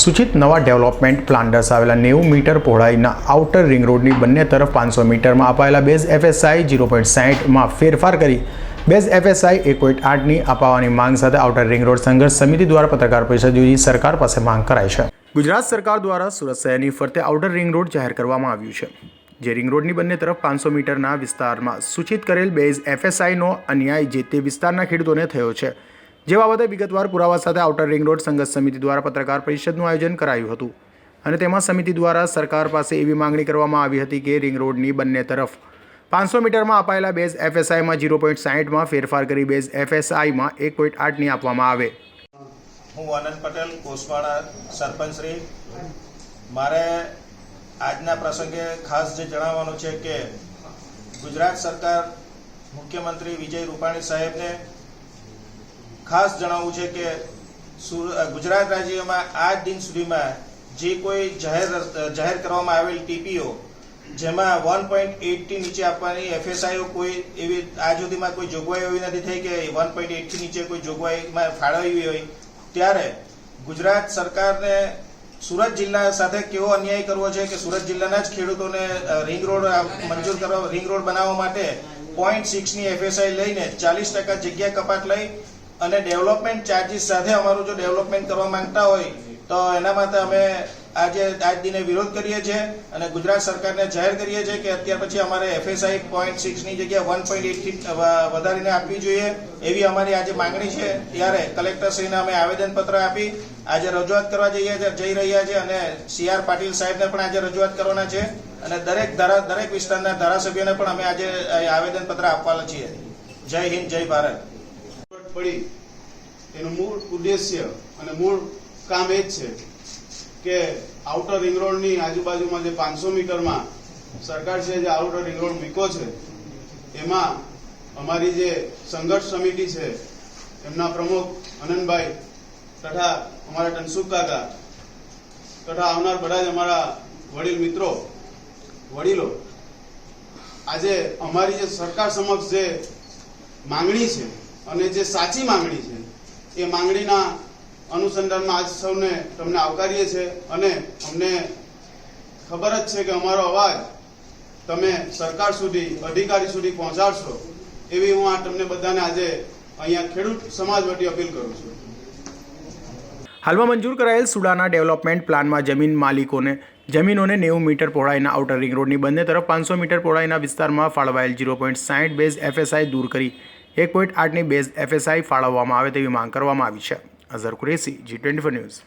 સૂચિત નવા development plan દર્શાવેલા નેવું મીટર પહોળાઈના આઉટર રિંગ રોડની બંને તરફ પાંચસો મીટરમાં અપાયેલા બેઝ એફએસઆઈ જીરો પોઈન્ટ સાહીઠમાં ફેરફાર કરી. બેઝ એફએસઆઈ એક પોઈન્ટ આઠની અપાવવાની માંગ સાથે આઉટર રિંગ રોડ સંઘર્ષ સમિતિ દ્વારા પત્રકાર પરિષદ યોજી સરકાર પાસે માંગ કરાઈ છે. ગુજરાત સરકાર દ્વારા સુરત શહેરની ફરતે આઉટર રિંગ રોડ જાહેર કરવામાં આવ્યું છે, જે રિંગ રોડની બંને તરફ પાંચસો મીટરના વિસ્તારમાં સૂચિત કરેલ બેઝ એફએસઆઈનો અન્યાય જે તે વિસ્તારના ખેડૂતોને થયો છે. જે બાબતે વિગતવાર પુરાવા સાથે આઉટર રિંગ રોડ સંઘર્ષ સમિતિ દ્વારા પત્રકાર પરિષદનું આયોજન કરાયું હતું. અને તેમાં સમિતિ દ્વારા સરકાર પાસે એવી માંગણી કરવામાં આવી હતી કે રિંગ રોડની બંને તરફ પાંચસો મીટરમાં અપાયેલા બેઝ એફએસઆઈમાં જીરો પોઈન્ટ સાહીઠમાં ફેરફાર કરી બેઝ એફએસઆઈમાં એક પોઈન્ટ આઠની આપવામાં આવે. હું આનંદ પટેલ, કોસવાડા સરપંચ શ્રી. મારે આજના પ્રસંગે ખાસ જે જણાવવાનું છે કે ગુજરાત સરકાર મુખ્યમંત્રી વિજય રૂપાણી સાહેબને ખાસ જણાવવું છે કે ગુજરાત રાજ્યમાં આજ દિન સુધીમાં જે કોઈ જાહેર જાહેર કરવામાં આવેલ ટીપીઓ, જેમાં વન પોઈન્ટ એઇટથી નીચે આપવાની એફએસઆઈઓ કોઈ એવી આજ સુધીમાં કોઈ જોગવાઈ એવી નથી થઈ કે વન પોઈન્ટ એઇટથી નીચે કોઈ જોગવાઈમાં ફાળવી હોય, ત્યારે ગુજરાત સરકારને સુરત જિલ્લા સાથે કેવો અન્યાય કરવો છે કે સુરત જિલ્લાના જ ખેડૂતોને રિંગ રોડ મંજૂર કરવા, રિંગ રોડ બનાવવા માટે પોઈન્ટ સિક્સની એફએસઆઈ લઈને ચાલીસ ટકા જગ્યા કપાત લઈ અને ડેવલપમેન્ટ ચાર્જિસ સાથે અમારું જો ડેવલપમેન્ટ કરવા માંગતા હોય, તો એના માટે અમે આજે, આજ દિને વિરોધ કરીએ છીએ અને ગુજરાત સરકારને જાહેર કરીએ છીએ કે અત્યાર પછી અમારે એફએસઆઈ પોઈન્ટ સિક્સની જગ્યાએ વન પોઈન્ટ એટથી વધારીને આપવી જોઈએ એવી અમારી આજે માંગણી છે. ત્યારે કલેક્ટરશ્રીને અમે આવેદનપત્ર આપી આજે રજૂઆત કરવા જઈએ જઈ રહ્યા છે અને સી આર પાટીલ સાહેબને પણ આજે રજૂઆત કરવાના છે અને દરેક ધારા, દરેક વિસ્તારના ધારાસભ્યોને પણ અમે આજે આવેદનપત્ર આપવાના છીએ. જય હિન્દ, જય ભારત. પડી. એનું મૂળ ઉદ્દેશ્ય અને મૂળ કામ એ જ છે કે આઉટર રિંગ રોડની આજુબાજુમાં જે પાંચસો મીટરમાં સરકારશ્રીએ જે આઉટર રિંગ રોડ મૂક્યો છે, એમાં અમારી જે સંઘર્ષ સમિતિ છે, એમના પ્રમુખ અનંતભાઈ તથા અમારા ટનસુખ કાકા તથા આવનાર બધા જ અમારા વડીલ મિત્રો, વડીલો, આજે અમારી જે સરકાર સમક્ષ જે માંગણી છે અને જે સાચી માંગણી છે, એ માંગણીના અનુસંધાનમાં આજ સૌને તમને આવકારીએ છીએ અને અમને ખબર જ છે કે અમારો અવાજ તમે સરકાર સુધી, અધિકારી સુધી પહોંચાડશો એવી હું આ તમને બધાને આજે અહીંયા ખેડૂત સમાજ વતી અપીલ કરું છું. હાલમાં મંજૂર કરાયેલ સુડાના ડેવલપમેન્ટ પ્લાનમાં જમીન માલિકોને, જમીનોને નેવું મીટર પહોળાઈના આઉટર રિંગ રોડની બંને તરફ પાંચસો મીટર પહોળાઈના વિસ્તારમાં ફાળવાયેલ જીરો પોઈન્ટ સાહીઠ બેઝ એફએસઆઈ દૂર કરી એક પોઈન્ટ આઠની બેઝ એફએસઆઈ ફાળવવામાં આવે તેવી માંગ કરવામાં આવી છે. Azhar Qureshi, G twenty news.